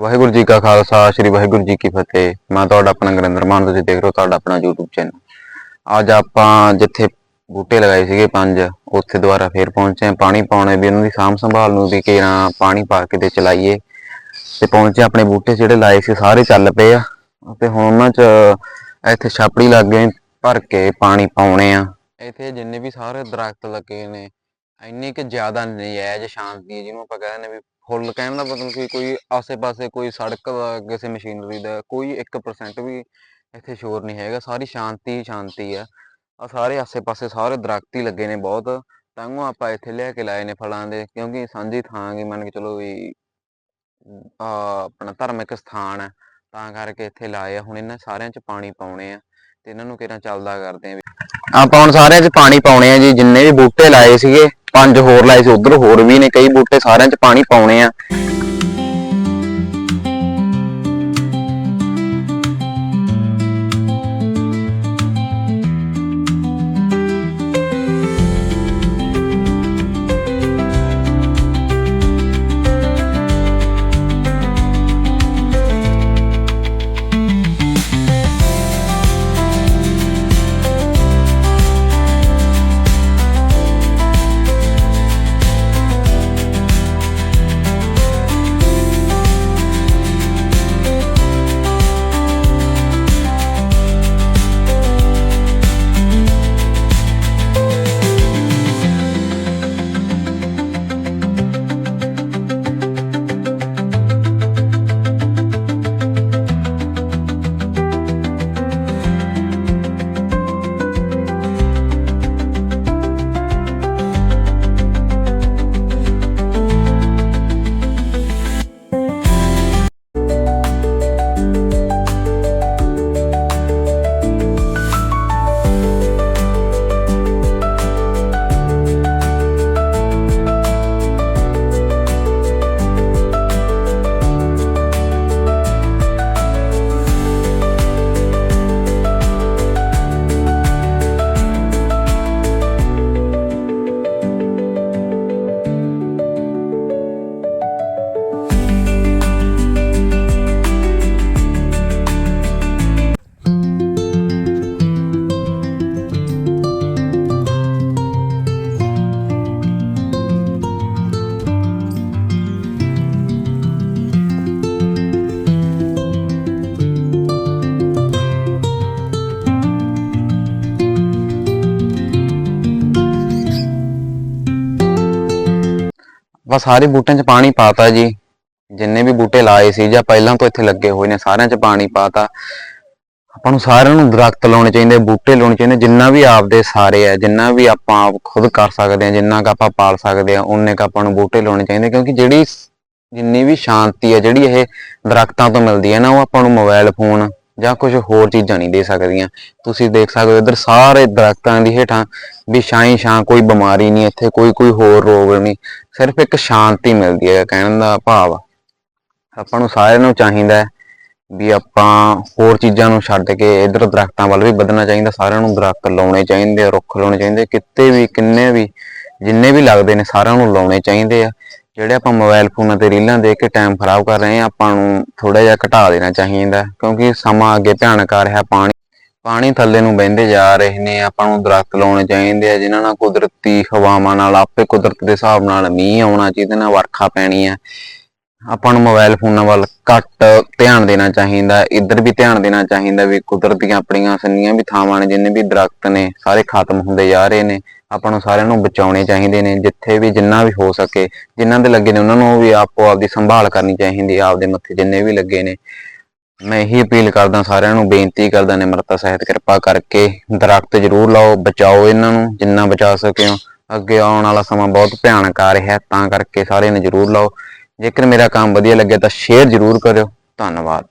ਵਾਹਿਗੁਰੂ ਜੀ ਕਾ ਖਾਲਸਾ, ਸ੍ਰੀ ਵਾਹਿਗੁਰੂ ਜੀ ਕੀ ਫਤਿਹ। ਮੈਂ ਤੁਹਾਡਾ ਆਪਣਾ ਗੁਰਿੰਦਰ ਮਾਨ, ਤੁਸੀਂ ਦੇਖ ਰਹੇ ਹੋ ਤੁਹਾਡਾ ਆਪਣਾ YouTube ਚੈਨਲ ਅੱਜ ਆਪਾਂ ਜਿੱਥੇ ਬੂਟੇ ਲਗਾਏ ਸੀਗੇ ਪੰਜ, ਉੱਥੇ ਦੁਬਾਰਾ ਫੇਰ ਪਹੁੰਚੇ ਹਾਂ। ਪਾਣੀ ਪਾਉਣੇ ਵੀ ਉਹਨਾਂ ਦੀ ਸਾਂਭ ਸੰਭਾਲ ਨੂੰ ਵੀ ਕਿਰਾਂ ਪਾਣੀ ਪਾ ਕੇ ਤੇ ਚਲਾਈਏ। ਤੇ ਪਹੁੰਚੇ ਆਪਣੇ ਬੂਟੇ ਜਿਹੜੇ ਲਾਏ ਸੀ, ਸਾਰੇ ਚੱਲ ਪਏ ਆ। ਤੇ ਹੁਣ ਉਹਨਾਂ 'ਚ ਇੱਥੇ ਛਾਪੜੀ ਲੱਗ ਗਈ, ਭਰ ਕੇ ਪਾਣੀ ਪਾਉਣੇ ਆ। ਇੱਥੇ ਜਿੰਨੇ ਵੀ ਸਾਰੇ ਦਰਖਤ ਲੱਗੇ ਨੇ, ਇੰਨੀ ਕਿ ਜ਼ਿਆਦਾ ਨਜਾਇਜ਼ ਸ਼ਾਂਤੀ ਜਿਹਨੂੰ ਆਪਾਂ ਕਹਿੰਦੇ ਨੇ ਵੀ ਫੁੱਲ ਕਹਿਣ ਦਾ ਮਤਲਬ ਕਿ ਕੋਈ ਆਸੇ-ਪਾਸੇ ਕੋਈ ਸੜਕ ਦਾ ਕਿਸੇ ਮਸ਼ੀਨਰੀ ਦਾ, ਕੋਈ 1% ਵੀ ਇੱਥੇ ਸ਼ੋਰ ਨਹੀਂ ਹੈਗਾ। ਸਾਰੀ ਸ਼ਾਂਤੀ ਹੀ ਸ਼ਾਂਤੀ ਆ। ਆ ਸਾਰੇ ਆਸੇ-ਪਾਸੇ ਸਾਰੇ ਦਰਖਤ ਹੀ ਲੱਗੇ ਨੇ ਬਹੁਤ। ਤਾਂਗੋ ਆਪਾਂ ਇੱਥੇ ਲਿਆ ਕੇ ਲਾਏ ਨੇ ਫਲਾਂ ਦੇ, ਕਿਉਂਕਿ ਸਾਂਝੀ ਥਾਂ ਗੀ ਮੰਨ ਕੇ ਚਲੋ ਵੀ ਆ ਆਪਣਾ ਧਾਰਮਿਕ ਸਥਾਨ ਹੈ ਤਾਂ ਕਰਕੇ ਇੱਥੇ ਲਾਏ ਆ। ਹੁਣ ਇਹਨਾਂ ਸਾਰਿਆਂ 'ਚ ਪਾਣੀ ਪਾਉਣੇ ਆ ਤੇ ਇਹਨਾਂ ਨੂੰ ਕਿਹੜਾ ਚੱਲਦਾ ਕਰਦੇ ਆ ਵੀ। ਆਪਾਂ ਹੁਣ ਸਾਰਿਆਂ 'ਚ ਪਾਣੀ ਪਾਉਣੇ ਆ ਜੀ, ਜਿੰਨੇ ਵੀ ਬੂਟੇ ਲਾਏ ਸੀਗੇ ਪੰਜ ਹੋਰ ਲਾਏ ਸੀ, ਉਧਰ ਹੋਰ ਵੀ ਨੇ, ਕਈ ਬੂਟੇ ਸਾਰਿਆਂ 'ਚ ਪਾਣੀ ਪਾਉਣੇ ਆ। ਬਸ ਸਾਰੇ ਬੂਟਿਆਂ 'ਚ ਪਾਣੀ ਪਾਤਾ ਜੀ। ਜਿੰਨੇ ਵੀ ਬੂਟੇ ਲਾਏ ਸੀ ਜਾਂ ਪਹਿਲਾਂ ਤੋਂ ਇੱਥੇ ਲੱਗੇ ਹੋਏ ਨੇ, ਸਾਰਿਆਂ 'ਚ ਪਾਣੀ ਪਾਤਾ। ਆਪਾਂ ਨੂੰ ਸਾਰਿਆਂ ਨੂੰ ਦਰਖਤ ਲਾਉਣੇ ਚਾਹੀਦੇ, ਬੂਟੇ ਲਾਉਣੇ ਚਾਹੀਦੇ, ਜਿੰਨਾ ਵੀ ਆਪਦੇ ਸਾਰੇ ਆ ਜਿੰਨਾ ਵੀ ਆਪਾਂ ਆਪ ਖੁਦ ਕਰ ਸਕਦੇ ਆ ਜਿੰਨਾ ਕੁ ਆਪਾਂ ਪਾਲ ਸਕਦੇ ਆ ਉਨੇ ਕੁ ਆਪਾਂ ਨੂੰ ਬੂਟੇ ਲਾਉਣੇ ਚਾਹੀਦੇ। ਕਿਉਂਕਿ ਜਿਹੜੀ ਜਿੰਨੀ ਵੀ ਸ਼ਾਂਤੀ ਹੈ, ਜਿਹੜੀ ਇਹ ਦਰਖਤਾਂ ਤੋਂ ਮਿਲਦੀ ਹੈ ਨਾ, ਉਹ ਆਪਾਂ ਨੂੰ ਮੋਬਾਈਲ ਫੋਨ ਜਾਂ ਕੁਝ ਹੋਰ ਚੀਜ਼ਾਂ ਨਹੀਂ ਦੇ ਸਕਦੀਆਂ। ਤੁਸੀਂ ਦੇਖ ਸਕਦੇ ਹੋ, ਇੱਧਰ ਸਾਰੇ ਦਰਖਤਾਂ ਦੀ ਹੇਠਾਂ ਵੀ ਛਾਂ ਛਾਂ ਕੋਈ ਬਿਮਾਰੀ ਨਹੀਂ, ਇੱਥੇ ਕੋਈ ਕੋਈ ਹੋਰ ਰੋਗ ਨਹੀਂ। ਸਿਰਫ ਇੱਕ ਸ਼ਾਂਤੀ ਮਿਲਦੀ ਹੈ, ਕਹਿਣ ਦਾ ਭਾਵ ਆਪਾਂ ਨੂੰ ਸਾਰਿਆਂ ਨੂੰ ਚਾਹੀਦਾ ਹੈ ਵੀ ਆਪਾਂ ਹੋਰ ਚੀਜ਼ਾਂ ਨੂੰ ਛੱਡ ਕੇ ਇਧਰ ਦਰਖਤਾਂ ਵੱਲ ਵੀ ਵਧਣਾ ਚਾਹੀਦਾ, ਸਾਰਿਆਂ ਨੂੰ ਦਰਖਤ ਲਾਉਣੇ ਚਾਹੀਦੇ ਆ, ਰੁੱਖ ਲਾਉਣੇ ਚਾਹੀਦੇ ਕਿਤੇ ਵੀ, ਕਿੰਨੇ ਵੀ, ਜਿੰਨੇ ਵੀ ਲੱਗਦੇ ਨੇ ਸਾਰਿਆਂ ਨੂੰ ਲਾਉਣੇ ਚਾਹੀਦੇ ਆ। ਜਿਹੜੇ ਆਪਾਂ ਮੋਬਾਈਲ ਫੋਨਾਂ ਤੇ ਰੀਲਾਂ ਦੇਖ ਕੇ ਟਾਈਮ ਖਰਾਬ ਕਰ ਰਹੇ ਆ ਆਪਾਂ ਨੂੰ ਥੋੜਾ ਜਿਹਾ ਘਟਾ ਦੇਣਾ ਚਾਹੀਦਾ, ਕਿਉਂਕਿ ਸਮਾਂ ਅੱਗੇ ਭਿਆਨਕ ਆ ਰਿਹਾ, ਪਾਣੀ ਪਾਣੀ ਥੱਲੇ ਨੂੰ ਵਹਿੰਦੇ ਜਾ ਰਹੇ ਨੇ, ਆਪਾਂ ਨੂੰ ਦਰਖਤ ਲਾਉਣੇ ਚਾਹੀਦੇ ਆ, ਜਿਨ੍ਹਾਂ ਨਾਲ ਕੁਦਰਤੀ ਹਵਾਵਾਂ ਨਾਲ, ਆਪੇ ਕੁਦਰਤ ਦੇ ਹਿਸਾਬ ਨਾਲ ਮੀਂਹ ਆਉਣਾ ਜਿਹਦੇ ਨਾਲ ਵਰਖਾ ਪੈਣੀ ਆ। ਆਪਾਂ ਨੂੰ ਮੋਬਾਈਲ ਫੋਨਾਂ ਵੱਲ ਘੱਟ ਧਿਆਨ ਦੇਣਾ ਚਾਹੀਦਾ, ਇੱਧਰ ਵੀ ਧਿਆਨ ਦੇਣਾ ਚਾਹੀਦਾ ਵੀ ਕੁਦਰਤ ਦੀਆਂ ਆਪਣੀਆਂ ਸੰਨੀਆਂ ਵੀ ਥਾਵਾਂ ਨੇ, ਜਿੰਨੇ ਵੀ ਦਰਖਤ ਨੇ, ਸਾਰੇ ਖਤਮ ਹੁੰਦੇ ਜਾ ਰਹੇ ਨੇ। ਆਪਾਂ ਨੂੰ ਸਾਰਿਆਂ ਨੂੰ ਬਚਾਉਣੇ ਚਾਹੀਦੇ ਨੇ, ਜਿੱਥੇ ਵੀ ਜਿੰਨਾ ਵੀ ਹੋ ਸਕੇ, ਜਿਨ੍ਹਾਂ ਦੇ ਲੱਗੇ ਨੇ, ਉਹਨਾਂ ਨੂੰ ਵੀ ਆਪੋ ਆਪਦੀ ਸੰਭਾਲ ਕਰਨੀ ਚਾਹੀਦੀ ਹੈ ਆਪਦੇ ਮੱਥੇ ਜਿੰਨੇ ਵੀ ਲੱਗੇ ਨੇ। ਮੈਂ ਇਹੀ ਅਪੀਲ ਕਰਦਾ ਸਾਰਿਆਂ ਨੂੰ, ਬੇਨਤੀ ਕਰਦਾ ਨਿਮਰਤਾ ਸਹਿਤ ਕਿਰਪਾ ਕਰਕੇ ਦਰਖਤ ਜ਼ਰੂਰ ਲਾਓ, ਬਚਾਓ ਇਹਨਾਂ ਨੂੰ ਜਿੰਨਾ ਬਚਾ ਸਕੇ ਹੋ। ਅੱਗੇ ਆਉਣ ਵਾਲਾ ਸਮਾਂ ਬਹੁਤ ਭਿਆਨਕ ਆ ਰਿਹਾ, ਤਾਂ ਕਰਕੇ ਸਾਰਿਆਂ ਨੇ ਜ਼ਰੂਰ ਲਾਓ। ਜੇਕਰ ਮੇਰਾ ਕੰਮ ਵਧੀਆ ਲੱਗਿਆ ਤਾਂ ਸ਼ੇਅਰ ਜ਼ਰੂਰ ਕਰਿਓ। ਧੰਨਵਾਦ।